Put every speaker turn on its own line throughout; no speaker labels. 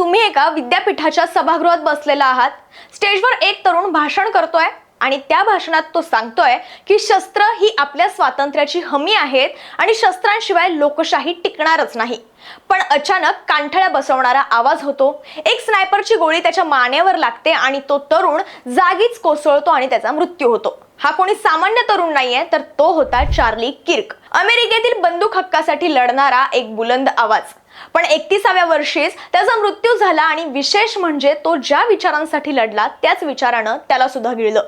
तुम्ही एका विद्यापीठाच्या सभागृहात बसलेला आहात. स्टेजवर एक तरुण भाषण करतोय आणि त्या भाषणात तो सांगतोय की शस्त्र ही आपल्या स्वातंत्र्याची हमी आहेत आणि शस्त्रांशिवाय लोकशाही टिकणारच नाही. पण अचानक कांठळ्या बसवणारा आवाज होतो. एक स्नायपरची गोळी त्याच्या मानेवर लागते आणि तो तरुण जागीच कोसळतो आणि त्याचा मृत्यू होतो. हा कोणी सामान्य तरुण नाहीये तर तो होता चार्ली किर्क. अमेरिकेतील बंदूक हक्कासाठी लढणारा एक बुलंद आवाज. पण एकतीसाव्या वर्षीच त्याचा मृत्यू झाला आणि विशेष म्हणजे तो ज्या विचारांसाठी लढला त्याच विचारानं त्याला सुद्धा गिळलं.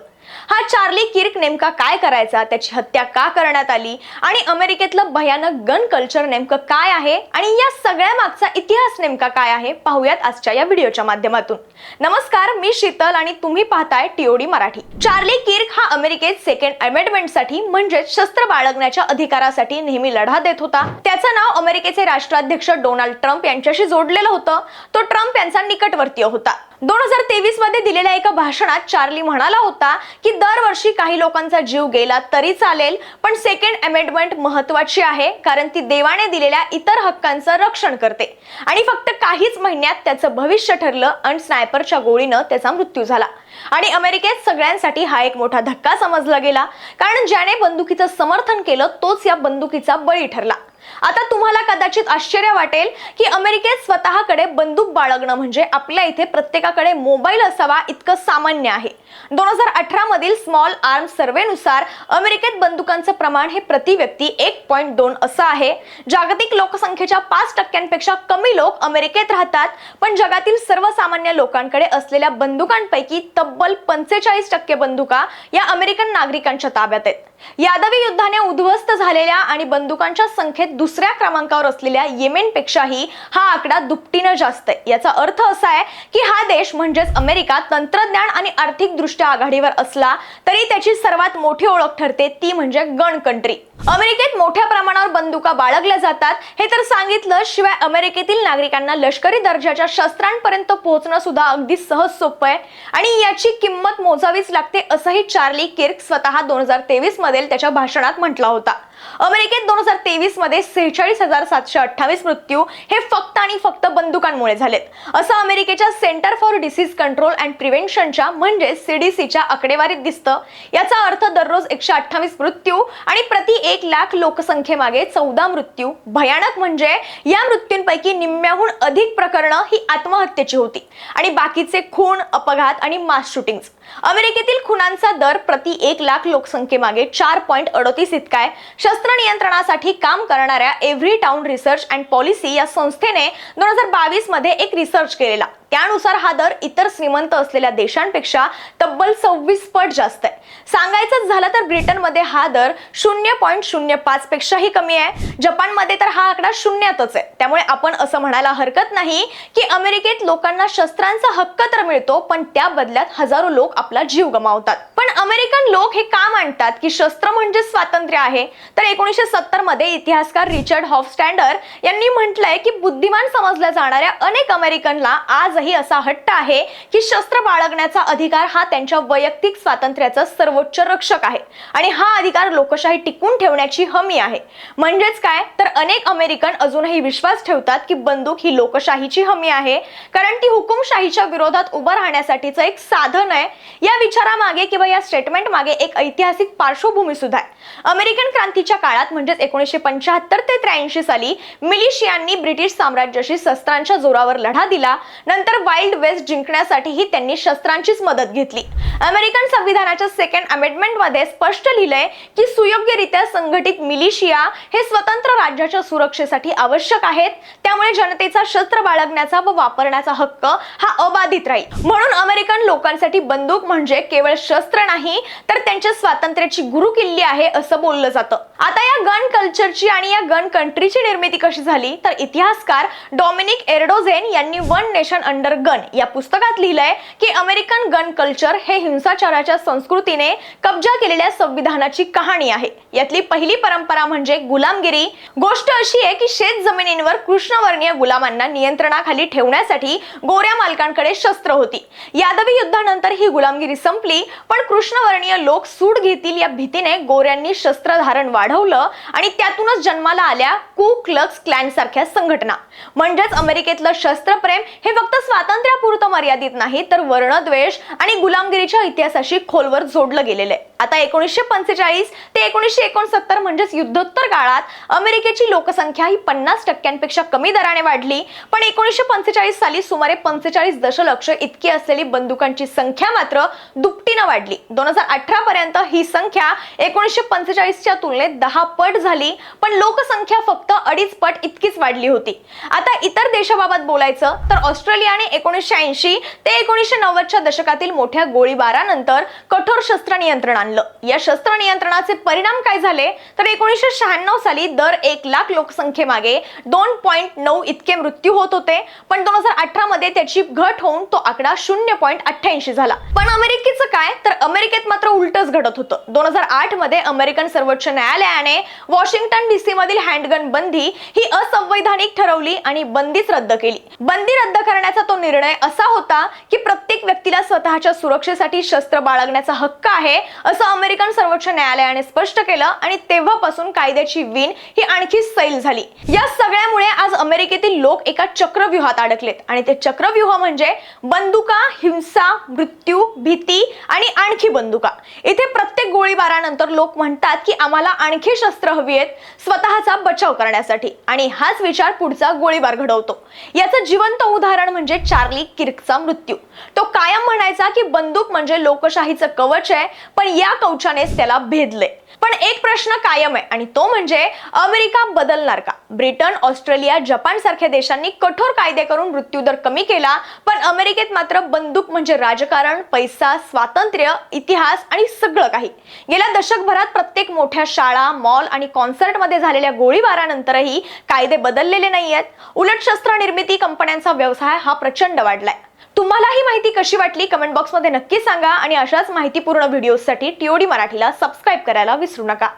हा चार्ली किर्क नेमका काय करायचा? त्याची हत्या का करण्यात आली? आणि अमेरिकेतलं भयानक गन कल्चर नेमकं काय आहे? आणि या सगळ्या मागचा इतिहास नेमका काय आहे? पाहूयात आजच्या या व्हिडिओच्या माध्यमातून. नमस्कार मी शीतल आणि तुम्ही पाहताय टीओडी मराठी. चार्ली किर्क हा अमेरिकेत सेकंड अमेंडमेंटसाठी म्हणजेच शस्त्र बाळगण्याच्या अधिकारासाठी नेहमी लढा देत होता. त्याचं नाव अमेरिकेचे राष्ट्राध्यक्ष डोनाल्ड ट्रम्प यांच्याशी जोडलेलं होतं. तो ट्रम्प यांचा निकटवर्तीय होता. दोन हजार तेवीसमध्ये दिलेल्या एका भाषणात चार्ली म्हणाला होता की दरवर्षी काही लोकांचा जीव गेला तरी चालेल पण सेकंड अमेंडमेंट महत्वाची आहे कारण ती देवाने दिलेल्या इतर हक्कांचं रक्षण करते. आणि फक्त काहीच महिन्यात त्याचं भविष्य ठरलं आणि स्नायपरच्या गोळीनं त्याचा मृत्यू झाला. आणि अमेरिकेत सगळ्यांसाठी हा एक मोठा धक्का समजला गेला कारण ज्याने बंदुकीचं समर्थन केलं तोच या बंदुकीचा बळी ठरला. आता तुम्हाला कदाचित आश्चर्य वाटेल की अमेरिकेत स्वतःकडे बंदूक बाळगणं म्हणजे आपल्या इथे प्रत्येकाकडे मोबाईल असावा इतकं सामान्य आहे. दोन हजार अठरा मधील स्मॉल आर्म सर्वेनुसार अमेरिकेत बंदुकांचं प्रमाण हे प्रति व्यक्ती एक पॉईंट दोन असं आहे. जागतिक लोकसंख्येच्या पाच टक्क्यांपेक्षा कमी लोक अमेरिकेत राहतात पण जगातील सर्वसामान्य लोकांकडे असलेल्या बंदुकांपैकी तब्बल पंचेचाळीस टक्के बंदुका या अमेरिकन नागरिकांच्या ताब्यात आहेत. यादवी युद्धाने उद्ध्वस्त झालेल्या आणि बंदुकांच्या संख्येत दुसऱ्या क्रमांकावर असलेल्या येमेनपेक्षाही हा आकडा दुपटीनं जास्त आहे. याचा अर्थ असा आहे की हा देश म्हणजेच अमेरिका तंत्रज्ञान आणि आर्थिक दृष्ट्या आघाडीवर असला तरी त्याची सर्वात मोठी ओळख ठरते ती म्हणजे गण कंट्री अमेरिकेत मोठ्या प्रमाणावर बंदुका बाळगल्या जातात. हे तर सांगितलं शिवाय अमेरिकेतील नागरिकांना लष्करी दर्जाच्या शस्त्रांपर्यंत पोहोचणं सुद्धा अगदी सहज सोपं आहे. आणि याची किंमत मोजावीच लागते असंही चार्ली किर्क स्वतः दोन हजार तेवीसमध्ये त्याच्या भाषणात म्हटला होता. अमेरिकेत दोन हजार तेवीसमध्ये सेहेचाळीस हजार सातशे अठ्ठावीस मृत्यू हे फक्त आणि फक्त बंदुकांमुळे झालेत. असं अमेरिकेच्या center for disease control and प्रिव्हेन्शनच्या म्हणजे सीडीसीच्या आकडेवारीत दिसतं. याचा अर्थ दररोज एकशे अठ्ठावीस मृत्यू आणि प्रति एक लाख लोकसंख्येमागे चौदा मृत्यू. भयानक म्हणजे या मृत्यूंपैकी निम्म्याहून अधिक प्रकरणं ही आत्महत्येची होती. आणि बाकीचे खून अपघात आणि मास शूटिंग अमेरिकेतील खुनांचा दर प्रति एक लाख लोकसंख्येमागे चार पॉईंट अडतीस इतका आहे. शस्त्र नियंत्रणासाठी काम करणाऱ्या every town research and policy या संस्थेने दोन हजार बावीसमध्ये एक रिसर्च केलेला. त्यानुसार हा दर इतर श्रीमंत असलेल्या देशांपेक्षा तब्बल सव्वीस पट जास्त आहे. सांगायचं झालं तर ब्रिटनमध्ये हा दर शून्य पॉईंट शून्य पाच पेक्षाही कमी आहे. जपानमध्ये तर हा आकडा शून्यातच आहे. त्यामुळे आपण असं म्हणायला हरकत नाही की अमेरिकेत लोकांना शस्त्रांचा हक्क तर मिळतो पण त्या बदल्यात हजारो लोक आपला जीव गमावतात. पण अमेरिकन लोक हे का मांडतात की शस्त्र म्हणजे स्वातंत्र्य आहे? तर एकोणीसशे सत्तरमध्ये इतिहासकार रिचर्ड हॉफस्टँडर यांनी म्हटलंय की बुद्धिमान समजल्या जाणाऱ्या अनेक अमेरिकनला आज यांचाही असा हट्ट आहे की शस्त्र बाळगण्याचा अधिकार हा त्यांच्या वैयक्तिक स्वातंत्र्याचा सर्वोच्च रक्षक आहे. आणि हा अधिकार लोकशाही टिकून ठेवण्याची हमी आहे. म्हणजेच काय? तर अनेक अमेरिकन अजूनही विश्वास ठेवतात की बंदूक ही लोकशाहीची हमी आहे. कारण ती हुकुमशाहीच्या विरोधात उभं राहण्यासाठीचं एक साधन आहे. या विचारामागे किंवा या स्टेटमेंट मागे एक ऐतिहासिक पार्श्वभूमी सुद्धा आहे. अमेरिकन क्रांतीच्या काळात म्हणजेच एकोणीसशे पंच्याहत्तर ते त्र्याऐंशी साली मिलिशियांनी ब्रिटिश साम्राज्याशी शस्त्रांच्या जोरावर लढा दिला. नंतर वाईल्ड वेस्ट जिंकण्यासाठीही त्यांनी शस्त्रांचीच मदत घेतली. अमेरिकन संविधानाच्या सेकंड अमेंडमेंटमध्ये स्पष्ट लिहिलंय की सुयोग्यरित्या संघटित मिलिशिया हे स्वतंत्र राज्याच्या सुरक्षेसाठी आवश्यक आहेत. त्यामुळे जनतेचा शस्त्र बाळगण्याचा व वापरण्याचा हक्क हा अबाधित राहील. म्हणून अमेरिकन लोकांसाठी बंदूक म्हणजे केवळ शस्त्र नाही तर त्यांच्या स्वातंत्र्याची गुरु किल्ली आहे असं बोललं जातं. आता या गन कल्चरची आणि या गन कंट्रीची निर्मिती कशी झाली? तर इतिहासकार डॉमिनिक एर्डोझेन यांनी वन नेशन अंडर गन या पुस्तकात लिहिलंय की अमेरिकन गन कल्चर हे हिंसाचाराच्या संस्कृतीने कब्जा केलेल्या संविधानाची कहाणी आहे. यातली पहिली परंपरा म्हणजे गुलामगिरी. गोष्ट अशी आहे की शेत जमिनींवर कृष्णवर्णीय गुलामांना नियंत्रणाखाली ठेवण्यासाठी गोऱ्या मालकांकडे शस्त्र होती. यादवी युद्धानंतर ही गुलामगिरी संपली पण कृष्णवर्णीय लोक सूड घेतील या भीतीने गोऱ्यांनी शस्त्र धारण वाढवलं आणि त्यातूनच जन्माला आल्या कू क्लक्स क्लॅन सारख्या संघटना. म्हणजेच अमेरिकेतलं शस्त्रप्रेम हे फक्त स्वातंत्र्यापुरतं मर्यादित नाही तर वर्णद्वेष आणि गुलामगिरीच्या इतिहासाशी खोलवर जोडलं गेलेलं आहे. आता एकोणीसशे पंचेचाळीस ते एकोणीसशे एकोणसत्तर म्हणजेच युद्धोत्तर काळात अमेरिकेची लोकसंख्या ही पन्नास टक्क्यांपेक्षा कमी दराने वाढली. पण एकोणीसशे पंचेचाळीस साली सुमारे पंचेचाळीस दशलक्ष इतकी असलेली बंदुकांची संख्या मात्र दुपटीनं वाढली. दोन हजार अठरा पर्यंत ही संख्या एकोणीसशे पंचेचाळीसच्या तुलनेत दहा पट झाली पण लोकसंख्या फक्त अडीच पट इतकीच वाढली होती. आता इतर देशाबाबत बोलायचं तर ऑस्ट्रेलियाने एकोणीसशे ऐंशी ते एकोणीसशे नव्वदच्या दशकातील मोठ्या गोळीबारानंतर कठोर शस्त्र नियंत्रण आणलं आणलं. या शस्त्र नियंत्रणाचे परिणाम काय झाले? तर एकोणीसशे शहाण्णव साली दर एक लाख लोकसंख्येमागे दोन पॉईंट नऊ इतके मृत्यू होत होते. पण दोन हजार अठरा मध्ये त्याची घट होऊन तो आकडा शून्य पॉईंट अठ्ठ्याऐंशी झाला. पण अमेरिकेचं काय? तर अमेरिकेत मात्र उलटच घडत होतं. दोन हजार आठमध्ये अमेरिकन सर्वोच्च न्यायालयाने वॉशिंग्टन डीसी मधील हँडगन बंदी ही असंवैधानिक ठरवली आणि बंदीच रद्द केली. बंदी रद्द करण्याचा तो निर्णय असा होता की प्रत्येक व्यक्तीला स्वतःच्या सुरक्षेसाठी शस्त्र बाळगण्याचा हक्क आहे असं अमेरिकन सर्वोच्च न्यायालयाने स्पष्ट केलं आणि तेव्हापासून कायद्याची विण ही आणखी सैल झाली. या सगळ्यामुळे आज अमेरिकेतील लोक एका चक्रव्यूहात अडकलेत आणि ते चक्रव्यूह म्हणजे बंदुका हिंसा मृत्यू भीती आणि आणखी बंदुका. इथे प्रत्येक गोळीबारानंतर लोक म्हणतात की आम्हाला आणखी शस्त्र हवी आहेत स्वतःचा बचाव करण्यासाठी आणि हाच विचार पुढचा गोळीबार घडवतो. याचं जिवंत उदाहरण म्हणजे चार्ली किर्कचा मृत्यू. तो कायम म्हणायचा की बंदूक म्हणजे लोकशाहीचं कवच आहे पण या कवचानेच त्याला भेदले. पण एक प्रश्न कायम आहे आणि तो म्हणजे अमेरिका बदलणार का? ब्रिटन ऑस्ट्रेलिया जपान सारख्या देशांनी कठोर कायदे करून मृत्यूदर कमी केला पण अमेरिकेत मात्र बंदूक म्हणजे राजकारण पैसा स्वातंत्र्य इतिहास आणि सगळं काही. गेल्या दशकभरात प्रत्येक मोठ्या शाळा मॉल आणि कॉन्सर्टमध्ये झालेल्या गोळीबारानंतरही कायदे बदललेले नाहीयेत. उलट शस्त्र निर्मिती कंपन्यांचा व्यवसाय हा प्रचंड वाढलाय. तुम्हाला ही माहिती कशी वाटली कमेंट बॉक्समध्ये नक्की सांगा आणि अशाच माहितीपूर्ण व्हिडिओसाठी टीओडी मराठीला सबस्क्राईब करायला विसरू नका.